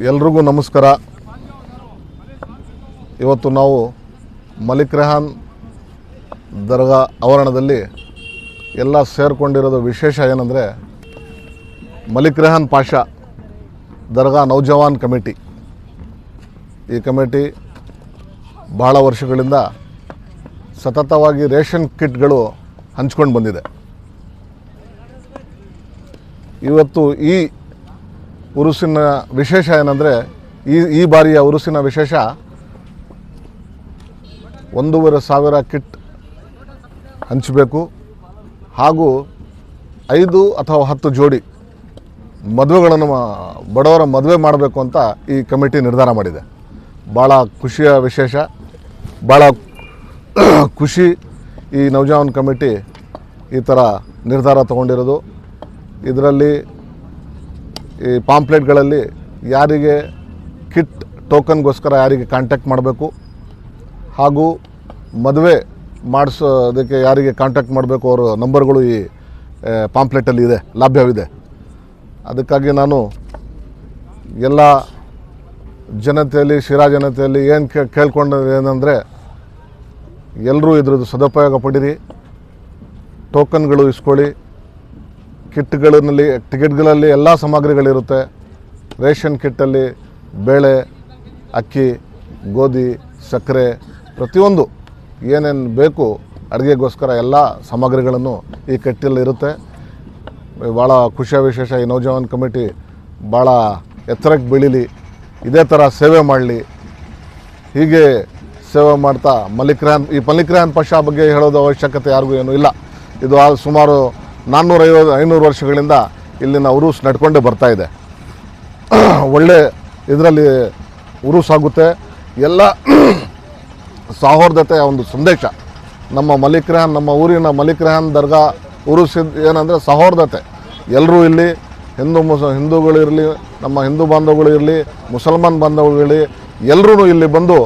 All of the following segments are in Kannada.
ಎಲ್ರಿಗೂ ನಮಸ್ಕಾರ. ಇವತ್ತು ನಾವು ಮಲಿಕ್ ರೆಹಾನ್ ದರ್ಗಾ ಆವರಣದಲ್ಲಿ ಎಲ್ಲ ಸೇರಿಕೊಂಡಿರೋದು ವಿಶೇಷ ಏನಂದರೆ ಮಲಿಕ್ ರೆಹಾನ್ ಪಾಷಾ ದರ್ಗಾ ನೌಜವಾನ್ ಕಮಿಟಿ. ಈ ಕಮಿಟಿ ಬಹಳ ವರ್ಷಗಳಿಂದ ಸತತವಾಗಿ ರೇಷನ್ ಕಿಟ್ಗಳು ಹಂಚ್ಕೊಂಡು ಬಂದಿದೆ. ಇವತ್ತು ಈ ಉರುಸಿನ ವಿಶೇಷ ಏನಂದರೆ ಈ ಈ ಬಾರಿಯ ಉರುಸಿನ ವಿಶೇಷ ಒಂದೂವರೆ ಸಾವಿರ ಕಿಟ್ ಹಂಚಬೇಕು ಹಾಗೂ ಐದು ಅಥವಾ ಹತ್ತು ಜೋಡಿ ಮದುವೆಗಳನ್ನು ಬಡವರ ಮದುವೆ ಮಾಡಬೇಕು ಅಂತ ಈ ಕಮಿಟಿ ನಿರ್ಧಾರ ಮಾಡಿದೆ. ಭಾಳ ಖುಷಿಯ ವಿಶೇಷ. ಭಾಳ ಖುಷಿ ಈ ನವಜಾವನ್ ಕಮಿಟಿ ಈ ಥರ ನಿರ್ಧಾರ ತಗೊಂಡಿರೋದು. ಇದರಲ್ಲಿ ಈ ಪಾಂಪ್ಲೆಟ್ಗಳಲ್ಲಿ ಯಾರಿಗೆ ಕಿಟ್ ಟೋಕನ್ಗೋಸ್ಕರ ಯಾರಿಗೆ ಕಾಂಟ್ಯಾಕ್ಟ್ ಮಾಡಬೇಕು ಹಾಗೂ ಮದುವೆ ಮಾಡಿಸೋದಕ್ಕೆ ಯಾರಿಗೆ ಕಾಂಟ್ಯಾಕ್ಟ್ ಮಾಡಬೇಕು ಅವರ ನಂಬರ್ಗಳು ಈ ಪಾಂಪ್ಲೆಟಲ್ಲಿ ಇದೆ, ಲಭ್ಯವಿದೆ. ಅದಕ್ಕಾಗಿ ನಾನು ಎಲ್ಲ ಜನತೆಯಲ್ಲಿ, ಶಿರಾ ಜನತೆಯಲ್ಲಿ ಏನು ಕೇ ಕೇಳ್ಕೊಂಡದ್ದು ಏನಂದರೆ ಎಲ್ಲರೂ ಇದ್ರದ್ದು ಸದುಪಯೋಗ ಪಡೀರಿ ಟೋಕನ್ಗಳು ಇಸ್ಕೊಳ್ಳಿ ಕಿಟ್ಗಳಲ್ಲಿ ಟಿಕೆಟ್ಗಳಲ್ಲಿ ಎಲ್ಲ ಸಾಮಗ್ರಿಗಳಿರುತ್ತೆ. ರೇಷನ್ ಕಿಟ್ಟಲ್ಲಿ ಬೇಳೆ, ಅಕ್ಕಿ, ಗೋಧಿ, ಸಕ್ಕರೆ, ಪ್ರತಿಯೊಂದು ಏನೇನು ಬೇಕು ಅಡುಗೆಗೋಸ್ಕರ ಎಲ್ಲ ಸಾಮಗ್ರಿಗಳನ್ನು ಈ ಇರುತ್ತೆ. ಭಾಳ ಖುಷಿಯ ವಿಶೇಷ ಈ ನೌಜವಾನ್ ಕಮಿಟಿ ಭಾಳ ಎತ್ತರಕ್ಕೆ ಬೆಳೀಲಿ, ಇದೇ ಥರ ಸೇವೆ ಮಾಡಲಿ. ಹೀಗೆ ಸೇವೆ ಮಾಡ್ತಾ ಮಲ್ಲಿಕ್ರಾನ್ ಈ ಮಲ್ಲಿಕ್ರಾನ್ ಪಶಾ ಬಗ್ಗೆ ಹೇಳೋದು ಅವಶ್ಯಕತೆ ಯಾರಿಗೂ ಏನೂ ಇಲ್ಲ. ಇದು ಸುಮಾರು ನಾನ್ನೂರೈವತ್ತು, ಐನೂರು ವರ್ಷಗಳಿಂದ ಇಲ್ಲಿನ ಉರುಸ್ ನಡ್ಕೊಂಡೇ ಬರ್ತಾ ಇದೆ. ಒಳ್ಳೆ ಇದರಲ್ಲಿ ಉರುಸಾಗುತ್ತೆ ಎಲ್ಲ ಸೌಹಾರ್ದತೆಯ ಒಂದು ಸಂದೇಶ. ನಮ್ಮ ಮಲಿಕ್ ರೆಹಾನ್ ನಮ್ಮ ಊರಿನ ಮಲಿಕ್ ರೆಹಾನ್ ದರ್ಗಾ ಉರುಸ್ ಏನಂದರೆ ಸೌಹಾರ್ದತೆ. ಎಲ್ಲರೂ ಇಲ್ಲಿ ಹಿಂದೂ ಮುಸ ಹಿಂದೂಗಳಿರಲಿ ನಮ್ಮ ಹಿಂದೂ ಬಾಂಧವಗಳು ಇರಲಿ, ಮುಸಲ್ಮಾನ್ ಬಾಂಧವಗಳಿರಲಿ ಎಲ್ಲರೂ ಇಲ್ಲಿ ಬಂದು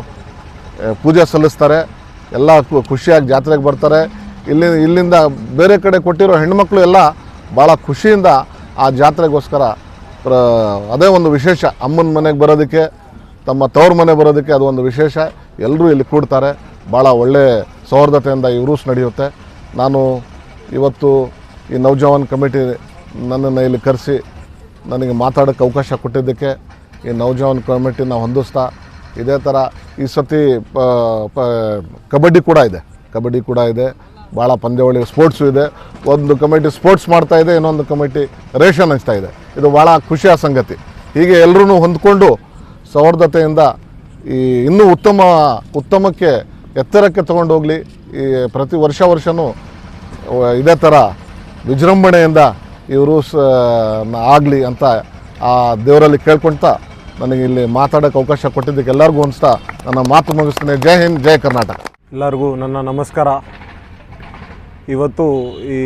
ಪೂಜೆ ಸಲ್ಲಿಸ್ತಾರೆ. ಎಲ್ಲ ಖುಷಿಯಾಗಿ ಜಾತ್ರೆಗೆ ಬರ್ತಾರೆ. ಇಲ್ಲಿ ಇಲ್ಲಿಂದ ಬೇರೆ ಕಡೆ ಕೊಟ್ಟಿರೋ ಹೆಣ್ಮಕ್ಳು ಎಲ್ಲ ಭಾಳ ಖುಷಿಯಿಂದ ಆ ಜಾತ್ರೆಗೋಸ್ಕರ ಪ್ರ, ಅದೇ ಒಂದು ವಿಶೇಷ. ಅಮ್ಮನ ಮನೆಗೆ ಬರೋದಕ್ಕೆ, ತಮ್ಮ ತವ್ರ ಮನೆ ಬರೋದಕ್ಕೆ ಅದು ಒಂದು ವಿಶೇಷ. ಎಲ್ಲರೂ ಇಲ್ಲಿ ಕೂಡ್ತಾರೆ. ಭಾಳ ಒಳ್ಳೆ ಸೌಹಾರ್ದತೆಯಿಂದ ಈ ಉರುಸ್ ನಡೆಯುತ್ತೆ. ನಾನು ಇವತ್ತು ಈ ನೌಜವಾನ್ ಕಮಿಟಿ ನನ್ನನ್ನು ಇಲ್ಲಿ ಕರೆಸಿ ನನಗೆ ಮಾತಾಡೋಕ್ಕೆ ಅವಕಾಶ ಕೊಟ್ಟಿದ್ದಕ್ಕೆ ಈ ನವಜವಾನ್ ಕಮಿಟಿನ ಹೊಂದಿಸ್ತಾ ಇದೇ ಥರ ಈ ಸತಿ ಕಬಡ್ಡಿ ಕೂಡ ಇದೆ. ಕಬಡ್ಡಿ ಕೂಡ ಇದೆ. ಭಾಳ ಪಂದ್ಯಾವಳಿ ಸ್ಪೋರ್ಟ್ಸು ಇದೆ. ಒಂದು ಕಮಿಟಿ ಸ್ಪೋರ್ಟ್ಸ್ ಮಾಡ್ತಾ ಇದೆ, ಇನ್ನೊಂದು ಕಮಿಟಿ ರೇಷನ್ ಹಂಚ್ತಾ ಇದೆ. ಇದು ಭಾಳ ಖುಷಿಯ ಸಂಗತಿ. ಹೀಗೆ ಎಲ್ಲರೂ ಹೊಂದ್ಕೊಂಡು ಸೌಹಾರ್ದತೆಯಿಂದ ಈ ಇನ್ನೂ ಉತ್ತಮ, ಉತ್ತಮಕ್ಕೆ ಎತ್ತರಕ್ಕೆ ತೊಗೊಂಡೋಗಲಿ ಈ ಪ್ರತಿ ವರ್ಷ ವರ್ಷವೂ ಇದೇ ಥರ ವಿಜೃಂಭಣೆಯಿಂದ ಇವರು ಸ, ಆಗಲಿ ಅಂತ ಆ ದೇವರಲ್ಲಿ ಕೇಳ್ಕೊಳ್ತಾ ನನಗೆ ಇಲ್ಲಿ ಮಾತಾಡೋಕ್ಕೆ ಅವಕಾಶ ಕೊಟ್ಟಿದ್ದಕ್ಕೆ ಎಲ್ಲರಿಗೂ ಅನಿಸ್ತಾ ನನ್ನ ಮಾತು ಮುಗಿಸ್ತೀನಿ. ಜೈ ಹಿಂದ್, ಜೈ ಕರ್ನಾಟಕ. ಎಲ್ಲರಿಗೂ ನನ್ನ ನಮಸ್ಕಾರ. ಇವತ್ತು ಈ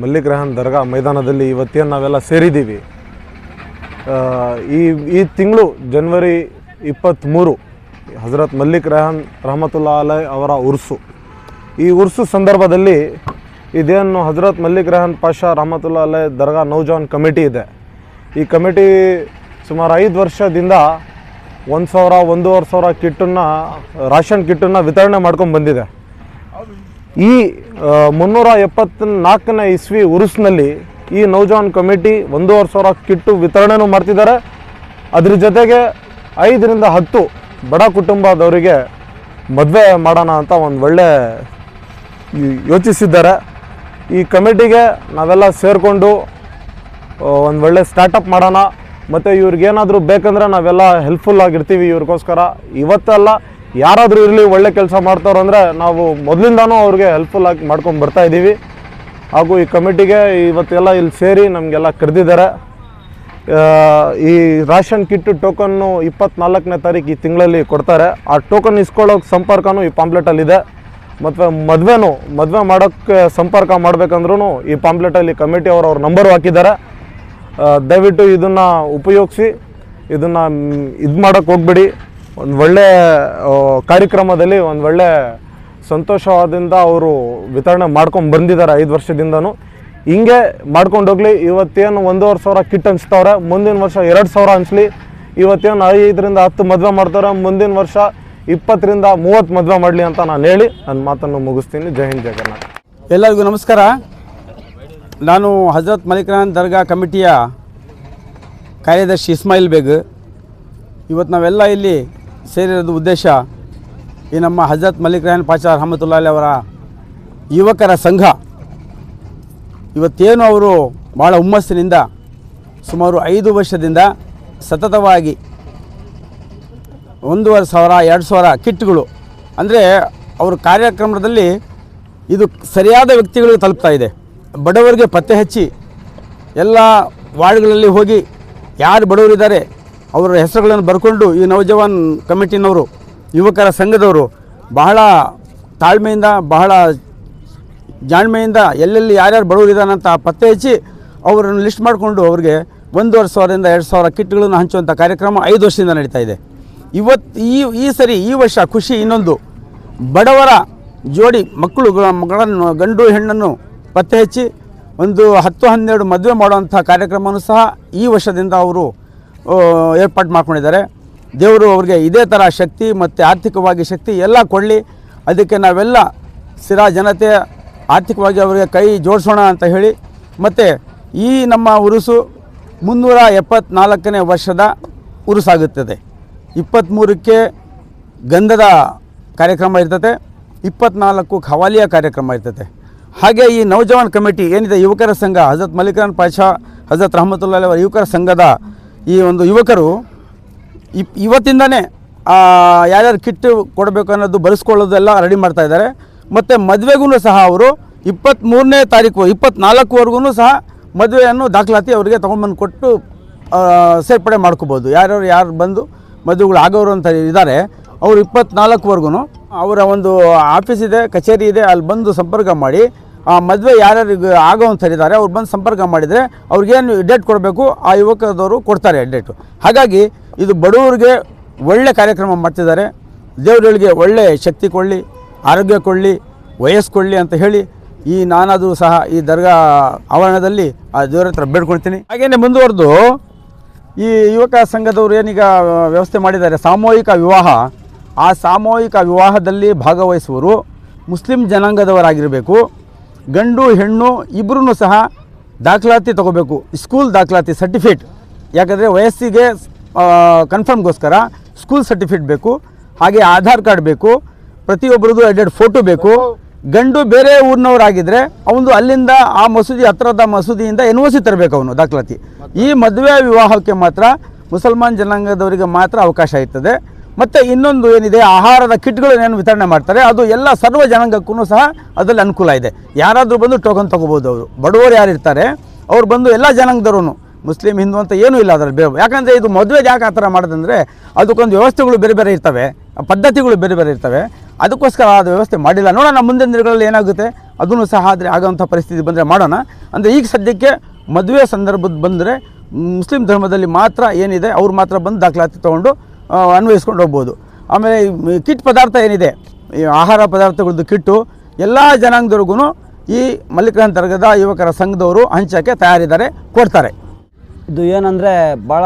ಮಲ್ಲಿಗ್ರಹಣ ದರ್ಗಾ ಮೈದಾನದಲ್ಲಿ ಇವತ್ತೇನು ನಾವೆಲ್ಲ ಸೇರಿದ್ದೀವಿ ಈ ಈ ತಿಂಗಳು ಜನ್ವರಿ ಇಪ್ಪತ್ತ್ಮೂರು ಹಜರತ್ ಮಲ್ಲಿಕ್ ರೆಹನ್ ರಹಮತುಲ್ಲಾ ಅಲೈ ಅವರ ಉರ್ಸು. ಈ ಉರ್ಸು ಸಂದರ್ಭದಲ್ಲಿ ಇದೇನು ಹಜರತ್ ಮಲ್ಲಿಕ್ ರೆಹನ್ ಪಾಷಾ ರಹಮತುಲ್ಲಾ ಅಲೈ ದರ್ಗಾ ನೌಜವಾನ್ ಕಮಿಟಿ ಇದೆ. ಈ ಕಮಿಟಿ ಸುಮಾರು ಐದು ವರ್ಷದಿಂದ ಒಂದು ಸಾವಿರ, ಒಂದೂವರೆ ಸಾವಿರ ಕಿಟ್ಟನ್ನು, ರಾಷನ್ ಕಿಟ್ಟನ್ನು ವಿತರಣೆ ಮಾಡ್ಕೊಂಡು ಬಂದಿದೆ. ಈ ಮುನ್ನೂರ ಎಪ್ಪತ್ನಾಲ್ಕನೇ ಇಸ್ವಿ ಉರುಸ್ನಲ್ಲಿ ಈ ನೌಜಾನ್ ಕಮಿಟಿ ಒಂದೂವರೆ ಸಾವಿರ ಕಿಟ್ಟು ವಿತರಣೆನೂ ಮಾಡ್ತಿದ್ದಾರೆ. ಅದ್ರ ಜೊತೆಗೆ ಐದರಿಂದ ಹತ್ತು ಬಡ ಕುಟುಂಬದವರಿಗೆ ಮದುವೆ ಮಾಡೋಣ ಅಂತ ಒಂದು ಒಳ್ಳೆ ಯೋಚಿಸಿದ್ದಾರೆ. ಈ ಕಮಿಟಿಗೆ ನಾವೆಲ್ಲ ಸೇರಿಕೊಂಡು ಒಂದು ಒಳ್ಳೆ ಸ್ಟಾರ್ಟಪ್ ಮಾಡೋಣ. ಮತ್ತು ಇವ್ರಿಗೇನಾದರೂ ಬೇಕಂದರೆ ನಾವೆಲ್ಲ ಹೆಲ್ಪ್ಫುಲ್ ಆಗಿರ್ತೀವಿ ಇವ್ರಿಗೋಸ್ಕರ. ಇವತ್ತಲ್ಲ ಯಾರಾದರೂ ಇರಲಿ, ಒಳ್ಳೆ ಕೆಲಸ ಮಾಡ್ತಾರೋ ಅಂದರೆ ನಾವು ಮೊದಲಿಂದಾನೂ ಅವ್ರಿಗೆ ಹೆಲ್ಪ್ಫುಲ್ ಆಗಿ ಮಾಡ್ಕೊಂಡು ಬರ್ತಾ ಇದ್ದೀವಿ. ಹಾಗೂ ಈ ಕಮಿಟಿಗೆ ಇವತ್ತೆಲ್ಲ ಇಲ್ಲಿ ಸೇರಿ ನಮಗೆಲ್ಲ ಕರೆದಿದ್ದಾರೆ. ಈ ರಾಷನ್ ಕಿಟ್ ಟೋಕನ್ನು ಇಪ್ಪತ್ನಾಲ್ಕನೇ ತಾರೀಕು ಈ ತಿಂಗಳಲ್ಲಿ ಕೊಡ್ತಾರೆ. ಆ ಟೋಕನ್ ಇಸ್ಕೊಳ್ಳೋಕೆ ಸಂಪರ್ಕನೂ ಈ ಪಾಂಪ್ಲೆಟಲ್ಲಿದೆ ಮತ್ತು ಮದುವೆನೂ, ಮದುವೆ ಮಾಡೋಕ್ಕೆ ಸಂಪರ್ಕ ಮಾಡಬೇಕಂದ್ರೂ ಈ ಪಾಂಪ್ಲೆಟಲ್ಲಿ ಕಮಿಟಿ ಅವರು ಅವ್ರ ನಂಬರು ಹಾಕಿದ್ದಾರೆ. ದಯವಿಟ್ಟು ಇದನ್ನು ಉಪಯೋಗಿಸಿ, ಇದನ್ನು, ಇದು ಮಾಡೋಕ್ಕೆ ಹೋಗ್ಬೇಡಿ. ಒಂದು ಒಳ್ಳೆ ಕಾರ್ಯಕ್ರಮದಲ್ಲಿ ಒಂದು ಒಳ್ಳೆ ಸಂತೋಷವಾದಿಂದ ಅವರು ವಿತರಣೆ ಮಾಡ್ಕೊಂಡು ಬಂದಿದ್ದಾರೆ ಐದು ವರ್ಷದಿಂದನೂ. ಹಿಂಗೆ ಮಾಡ್ಕೊಂಡು ಹೋಗ್ಲಿ, ಇವತ್ತೇನು ಒಂದೂವರೆ ಸಾವಿರ ಕಿಟ್ ಹಂಚ್ತವ್ರೆ, ಮುಂದಿನ ವರ್ಷ ಎರಡು ಸಾವಿರ ಅನಿಸ್ಲಿ ಇವತ್ತೇನು ಐದರಿಂದ ಹತ್ತು ಮದುವೆ ಮಾಡ್ತಾರೆ ಮುಂದಿನ ವರ್ಷ ಇಪ್ಪತ್ತರಿಂದ ಮೂವತ್ತು ಮದುವೆ ಮಾಡಲಿ ಅಂತ ನಾನು ಹೇಳಿ ನನ್ನ ಮಾತನ್ನು ಮುಗಿಸ್ತೀನಿ. ಜೈ ಹಿಂದ್ ಜಗನ್ನಾಥ್ ಎಲ್ಲರಿಗೂ ನಮಸ್ಕಾರ. ನಾನು ಹಜರತ್ ಮಲಿಕ್ರಾನ್ ದರ್ಗಾ ಕಮಿಟಿಯ ಕಾರ್ಯದರ್ಶಿ ಇಸ್ಮಾಯಿಲ್ ಬೇಗ್. ಇವತ್ತು ನಾವೆಲ್ಲ ಇಲ್ಲಿ ಸೇರಿರೋದು ಉದ್ದೇಶ ಈ ನಮ್ಮ ಹಜರತ್ ಮಲಿಕ್ರಾನ್ ಪಾಚಾ ರಹಮತುಲ್ಲಾಲಿ ಅವರ ಯುವಕರ ಸಂಘ. ಇವತ್ತೇನು ಅವರು ಭಾಳ ಹುಮ್ಮಸ್ಸಿನಿಂದ ಸುಮಾರು ಐದು ವರ್ಷದಿಂದ ಸತತವಾಗಿ ಒಂದೂವರೆ ಸಾವಿರ, ಎರಡು ಸಾವಿರ ಕಿಟ್ಗಳು, ಅಂದರೆ ಅವರ ಕಾರ್ಯಕ್ರಮದಲ್ಲಿ ಇದು ಸರಿಯಾದ ವ್ಯಕ್ತಿಗಳಿಗೆ ತಲುಪ್ತಾ ಇದೆ. ಬಡವರಿಗೆ ಪತ್ತೆ ಹಚ್ಚಿ ಎಲ್ಲ ವಾರ್ಡ್ಗಳಲ್ಲಿ ಹೋಗಿ ಯಾರು ಬಡವರಿದ್ದಾರೆ ಅವರ ಹೆಸರುಗಳನ್ನು ಬರ್ಕೊಂಡು ಈ ನವಜವಾನ್ ಕಮಿಟಿನವರು, ಯುವಕರ ಸಂಘದವರು ಬಹಳ ತಾಳ್ಮೆಯಿಂದ, ಬಹಳ ಜಾಣ್ಮೆಯಿಂದ ಎಲ್ಲೆಲ್ಲಿ ಯಾರ್ಯಾರು ಅಂತ ಪತ್ತೆ ಹಚ್ಚಿ ಅವರನ್ನು ಲಿಸ್ಟ್ ಮಾಡಿಕೊಂಡು ಅವರಿಗೆ ಒಂದೂವರೆ ಸಾವಿರದಿಂದ ಎರಡು ಸಾವಿರ ಕಿಟ್ಗಳನ್ನು ಹಂಚುವಂಥ ಕಾರ್ಯಕ್ರಮ ಐದು ವರ್ಷದಿಂದ ನಡೀತಾ ಇದೆ. ಇವತ್ತು ಈ ಈ ಸರಿ ಈ ವರ್ಷ ಖುಷಿ ಇನ್ನೊಂದು. ಬಡವರ ಜೋಡಿ ಮಕ್ಕಳು ಮಗಳನ್ನು, ಗಂಡು ಹೆಣ್ಣನ್ನು ಪತ್ತೆ ಹಚ್ಚಿ ಒಂದು ಹತ್ತು ಹನ್ನೆರಡು ಮದುವೆ ಮಾಡುವಂಥ ಕಾರ್ಯಕ್ರಮವನ್ನು ಸಹ ಈ ವರ್ಷದಿಂದ ಅವರು ಏರ್ಪಾಡು ಮಾಡ್ಕೊಂಡಿದ್ದಾರೆ. ದೇವರು ಅವರಿಗೆ ಇದೇ ಥರ ಶಕ್ತಿ ಮತ್ತು ಆರ್ಥಿಕವಾಗಿ ಶಕ್ತಿ ಎಲ್ಲ ಕೊಡಲಿ. ಅದಕ್ಕೆ ನಾವೆಲ್ಲ ಸ್ಥಿರ ಜನತೆ ಆರ್ಥಿಕವಾಗಿ ಅವರಿಗೆ ಕೈ ಜೋಡಿಸೋಣ ಅಂತ ಹೇಳಿ. ಮತ್ತು ಈ ನಮ್ಮ ಉರುಸು ಮುನ್ನೂರ ಎಪ್ಪತ್ನಾಲ್ಕನೇ ವರ್ಷದ ಉರುಸಾಗುತ್ತದೆ. ಇಪ್ಪತ್ತ್ಮೂರಕ್ಕೆ ಗಂಧದ ಕಾರ್ಯಕ್ರಮ ಇರ್ತದೆ ಇಪ್ಪತ್ನಾಲ್ಕು ಖವಾಲಿಯ ಕಾರ್ಯಕ್ರಮ ಇರ್ತದೆ ಹಾಗೆ ಈ ನೌಜವಾನ್ ಕಮಿಟಿ ಏನಿದೆ, ಯುವಕರ ಸಂಘ, ಹಜರತ್ ಮಲ್ಲಿಕರನ್ ಪಾಷಾ, ಹಜರತ್ ರಹಮತ್ತುಲ್ಲಾ ಅವರ ಯುವಕರ ಸಂಘದ ಈ ಒಂದು ಯುವಕರು ಇವತ್ತಿಂದನೇ ಯಾರ್ಯಾರು ಕಿಟ್ ಕೊಡಬೇಕು ಅನ್ನೋದು ಬರೆಸ್ಕೊಳ್ಳೋದೆಲ್ಲ ರೆಡಿ ಮಾಡ್ತಾ ಇದ್ದಾರೆ. ಮತ್ತು ಮದುವೆಗೂ ಸಹ ಅವರು ಇಪ್ಪತ್ತ್ಮೂರನೇ ತಾರೀಕು ಇಪ್ಪತ್ತ್ನಾಲ್ಕುವರೆಗೂ ಸಹ ಮದುವೆಯನ್ನು ದಾಖಲಾತಿ ಅವರಿಗೆ ತೊಗೊಂಡ್ಬಂದು ಕೊಟ್ಟು ಸೇರ್ಪಡೆ ಮಾಡ್ಕೋಬೋದು. ಯಾರ್ಯಾರು, ಯಾರು ಬಂದು ಮದುವೆಗಳು ಆಗೋರು ಅಂತ ಇದ್ದಾರೆ, ಅವರು ಇಪ್ಪತ್ತ್ನಾಲ್ಕುವರೆಗೂ ಅವರ ಒಂದು ಆಫೀಸ್ ಇದೆ, ಕಚೇರಿ ಇದೆ, ಅಲ್ಲಿ ಬಂದು ಸಂಪರ್ಕ ಮಾಡಿ ಆ ಮದುವೆ ಯಾರ್ಯಾರಿಗೆ ಆಗೋವಂಥರಿದ್ದಾರೆ ಅವ್ರು ಬಂದು ಸಂಪರ್ಕ ಮಾಡಿದರೆ ಅವ್ರಿಗೇನು ಡೇಟ್ ಕೊಡಬೇಕು? ಆ ಯುವಕದವರು ಕೊಡ್ತಾರೆ ಡೇಟು ಹಾಗಾಗಿ ಇದು ಬಡವರಿಗೆ ಒಳ್ಳೆ ಕಾರ್ಯಕ್ರಮ ಮಾಡ್ತಿದ್ದಾರೆ. ದೇವರುಗಳಿಗೆ ಒಳ್ಳೆ ಶಕ್ತಿ ಕೊಡಲಿ, ಆರೋಗ್ಯ ಕೊಡಲಿ, ವಯಸ್ಸು ಕೊಡಲಿ ಅಂತ ಹೇಳಿ ಈ ನಾನಾದರೂ ಸಹ ಈ ದರ್ಗಾ ಆವರಣದಲ್ಲಿ ಆ ದೇವರ ಹತ್ರ ಬೇಡ್ಕೊಳ್ತೀನಿ. ಹಾಗೇನೆ ಮುಂದುವರೆದು ಈ ಯುವಕ ಸಂಘದವರು ಏನೀಗ ವ್ಯವಸ್ಥೆ ಮಾಡಿದ್ದಾರೆ, ಸಾಮೂಹಿಕ ವಿವಾಹ. ಆ ಸಾಮೂಹಿಕ ವಿವಾಹದಲ್ಲಿ ಭಾಗವಹಿಸುವರು ಮುಸ್ಲಿಂ ಜನಾಂಗದವರಾಗಿರಬೇಕು. ಗಂಡು, ಹೆಣ್ಣು ಇಬ್ಬರೂ ಸಹ ದಾಖಲಾತಿ ತಗೋಬೇಕು. ಸ್ಕೂಲ್ ದಾಖಲಾತಿ ಸರ್ಟಿಫಿಕೇಟ್ ಯಾಕಂದರೆ ವಯಸ್ಸಿಗೆ ಕನ್ಫರ್ಮ್ಗೋಸ್ಕರ ಸ್ಕೂಲ್ ಸರ್ಟಿಫಿಕೇಟ್ ಬೇಕು. ಹಾಗೆ ಆಧಾರ್ ಕಾರ್ಡ್ ಬೇಕು. ಪ್ರತಿಯೊಬ್ಬರದ್ದು ಎರಡೆರಡು ಫೋಟೋ ಬೇಕು. ಗಂಡು ಬೇರೆ ಊರಿನವರಾಗಿದ್ದರೆ ಅವನು ಅಲ್ಲಿಂದ ಆ ಮಸೂದಿ ಹತ್ರದ ಮಸೂದಿಯಿಂದ ಎನ್ ಒ ಸಿ ತರಬೇಕು ಅವನು ದಾಖಲಾತಿ. ಈ ಮದುವೆ ವಿವಾಹಕ್ಕೆ ಮಾತ್ರ ಮುಸಲ್ಮಾನ್ ಜನಾಂಗದವರಿಗೆ ಮಾತ್ರ ಅವಕಾಶ ಇರ್ತದೆ. ಮತ್ತು ಇನ್ನೊಂದು ಏನಿದೆ, ಆಹಾರದ ಕಿಟ್ಗಳನ್ನೇನು ವಿತರಣೆ ಮಾಡ್ತಾರೆ, ಅದು ಎಲ್ಲ ಸರ್ವ ಜನಾಂಗಕ್ಕೂ ಸಹ ಅದರಲ್ಲಿ ಅನುಕೂಲ ಇದೆ. ಯಾರಾದರೂ ಬಂದು ಟೋಕನ್ ತೊಗೋಬೋದು ಅವರು. ಬಡವರು ಯಾರು ಇರ್ತಾರೆ, ಅವ್ರು ಬಂದು ಎಲ್ಲ ಜನಾಂಗದವ್ರು ಮುಸ್ಲಿಂ, ಹಿಂದೂ ಅಂತ ಏನೂ ಇಲ್ಲ ಅದರಲ್ಲಿ ಬೇರೆ. ಯಾಕಂದರೆ ಇದು ಮದುವೆಗೆ ಯಾಕೆ ಆ ಥರ ಮಾಡೋದಂದರೆ, ಅದಕ್ಕೊಂದು ವ್ಯವಸ್ಥೆಗಳು ಬೇರೆ ಬೇರೆ ಇರ್ತವೆ, ಪದ್ಧತಿಗಳು ಬೇರೆ ಬೇರೆ ಇರ್ತವೆ. ಅದಕ್ಕೋಸ್ಕರ ಅದು ವ್ಯವಸ್ಥೆ ಮಾಡಿಲ್ಲ. ನೋಡೋಣ, ಮುಂದಿನ ದಿನಗಳಲ್ಲಿ ಏನಾಗುತ್ತೆ ಅದನ್ನು ಸಹ ಆದರೆ ಆಗೋಂಥ ಪರಿಸ್ಥಿತಿ ಬಂದರೆ ಮಾಡೋಣ. ಅಂದರೆ ಈಗ ಸದ್ಯಕ್ಕೆ ಮದುವೆ ಸಂದರ್ಭದ ಬಂದರೆ ಮುಸ್ಲಿಂ ಧರ್ಮದಲ್ಲಿ ಮಾತ್ರ ಏನಿದೆ, ಅವ್ರು ಮಾತ್ರ ಬಂದು ದಾಖಲಾತಿ ತೊಗೊಂಡು ಅನ್ವಯಿಸ್ಕೊಂಡು ಹೋಗ್ಬೋದು. ಆಮೇಲೆ ಕಿಟ್ ಪದಾರ್ಥ ಏನಿದೆ? ಈ ಆಹಾರ ಪದಾರ್ಥಗಳದ್ದು ಕಿಟ್ಟು, ಎಲ್ಲ ಜನಾಂಗದವ್ರಿಗೂ ಈ ಮಲ್ಲಿಕಾರ್ಜುನ ತರಗದ ಯುವಕರ ಸಂಘದವರು ಹಂಚೋಕ್ಕೆ ತಯಾರಿದ್ದಾರೆ, ಕೊಡ್ತಾರೆ. ಇದು ಏನಂದರೆ ಭಾಳ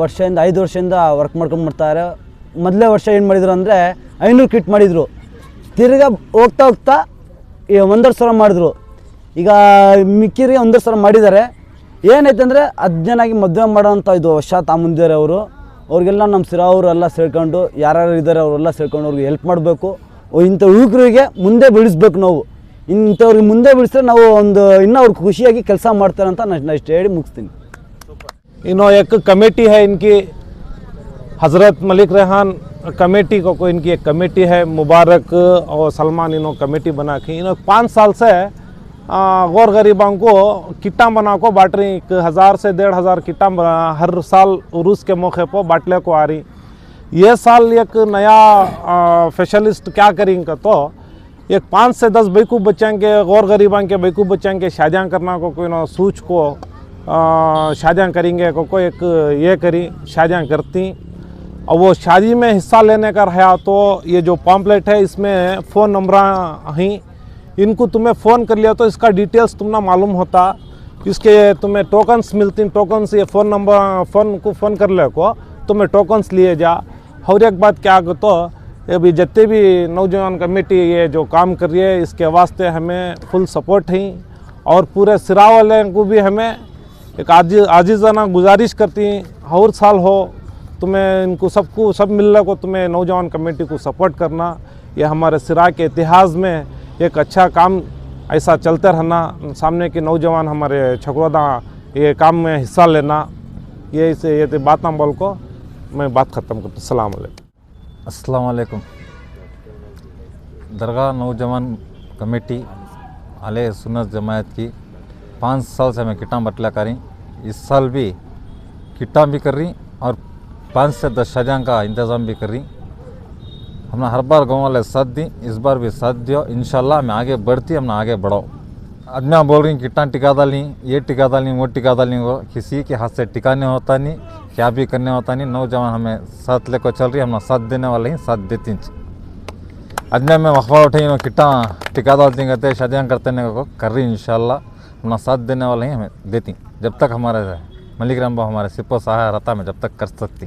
ವರ್ಷದಿಂದ, ಐದು ವರ್ಷದಿಂದ ವರ್ಕ್ ಮಾಡ್ಕೊಂಡು ಬರ್ತಾರೆ ಮೊದಲೇ ವರ್ಷ ಏನು ಮಾಡಿದ್ರು ಅಂದರೆ ಐನೂರು ಕಿಟ್ ಮಾಡಿದರು. ತಿರ್ಗಾ ಹೋಗ್ತಾ ಹೋಗ್ತಾ ಒಂದೂವರೆ ಸಾವಿರ ಮಾಡಿದ್ರು. ಈಗ ಮಿಕ್ಕಿರಿಗೆ ಒಂದೂವರೆ ಸಾವಿರ ಮಾಡಿದ್ದಾರೆ. ಏನೈತೆ ಅಂದರೆ ಹತ್ತು ಜನಾಗಿ ಮದುವೆ ಮಾಡೋವಂಥ ಇದು ವರ್ಷ ತಾಮುಂದಿದ್ದಾರೆ ಅವರು ಅವ್ರಿಗೆಲ್ಲ ನಮ್ಮ ಸಿರಾ ಅವರೆಲ್ಲ ಸೇರ್ಕೊಂಡು ಯಾರ್ಯಾರು ಇದ್ದಾರೆ ಅವರೆಲ್ಲ ಸೇರ್ಕೊಂಡು ಅವ್ರಿಗೆ ಹೆಲ್ಪ್ ಮಾಡಬೇಕು ಇಂಥ ಯುವಕರಿಗೆ ಮುಂದೆ ಬೆಳೆಸ್ಬೇಕು ನಾವು ಇಂಥವ್ರಿಗೆ ಮುಂದೆ ಬೆಳೆಸಿದ್ರೆ ನಾವು ಒಂದು ಇನ್ನೂ ಅವ್ರು ಖುಷಿಯಾಗಿ ಕೆಲಸ ಮಾಡ್ತಾರೆ ಅಂತ ನಾನು ಇಷ್ಟು ಹೇಳಿ ಮುಗಿಸ್ತೀನಿ इन्हों एक कमेटी है इनकी हज़रत मलिक रेहान कमेटी को को इनकी एक कमेटी है मुबारक और सलमान इन्हों कमेटी बना के इन्हों पाँच साल से आ, गौर गरीबां को किट्टा बना को बांट रही एक हज़ार से डेढ़ हज़ार किट्टा हर साल उरूस के मौके पर बाटले को आ रही। ये साल एक नया स्पेशलिस्ट क्या करेंगे तो एक पाँच से दस बेकूफ़ बच्चों के गौर गरीबां के बेकूफ़ बच्चों के शादियाँ करना को कोई ना सूच को शादियाँ करेंगे, को कोई एक ये करी, शादियाँ करती। और वो शादी में हिस्सा लेने का रहा तो ये जो पॉम्पलेट है, इसमें फ़ोन नंबर हैं इनको तुम्हें फ़ोन कर लिया तो इसका डिटेल्स तुमने मालूम होता। इसके तुम्हें टोकन्स मिलती टोकन्स ये फ़ोन नंबर फ़ोन को फ़ोन कर ले को, तुम्हें टोकन्स लिए जा। और एक बात क्या आगो अभी जितने भी नौजवान कमेटी ये जो काम कर रही है, इसके वास्ते हमें फुल सपोर्ट है। और पूरे सिरा वाले को भी हमें एक आजी आजीजाना गुजारिश करती हर साल हो, तुम्हें इनको सबको, सब मिलने को तुम्हें नौजवान कमेटी को सपोर्ट करना। ये हमारे सिरा के इतिहास में एक अच्छा काम ऐसा चलते रहना, सामने के नौजवान हमारे छकरोदा, ये काम में हिस्सा लेना, ये इसे, ये बातें बोल को, मैं बात ख़त्म करता सलाम अस्सलाम वालेकुम। दरगाह नौजवान कमेटी, आले सुन्नत जमायत की पाँच साल से मैं किटां बटला करी इस साल भी किटां भी कर रही और पाँच से दस शादियाँ का इंतज़ाम भी कर रही हमने हर बार गाँव वाले साथ दी, इस बार भी साथ दियो। इंशाल्लाह हमें आगे बढ़ती, हमने आगे बढ़ाओ आज मैं बोल रही किटां टिका डाली ये टिका डाली वो टिका डाली वो किसी के हाथ से टिकाने होता नहीं, क्या भी करने होता नहीं। नौजवान हमें साथ लेकर चल रही हम साथ देने वाले ही साथ देती आज मैं अखबार वो किटा टिका डालती कहते शादियाँ करते को कर रही इंशाल्लाह। अपना साथ देने वाले ही हमें देती जब तक हमारे मलिक राम हमारे सिपो सहाय रहता मैं जब तक कर सकती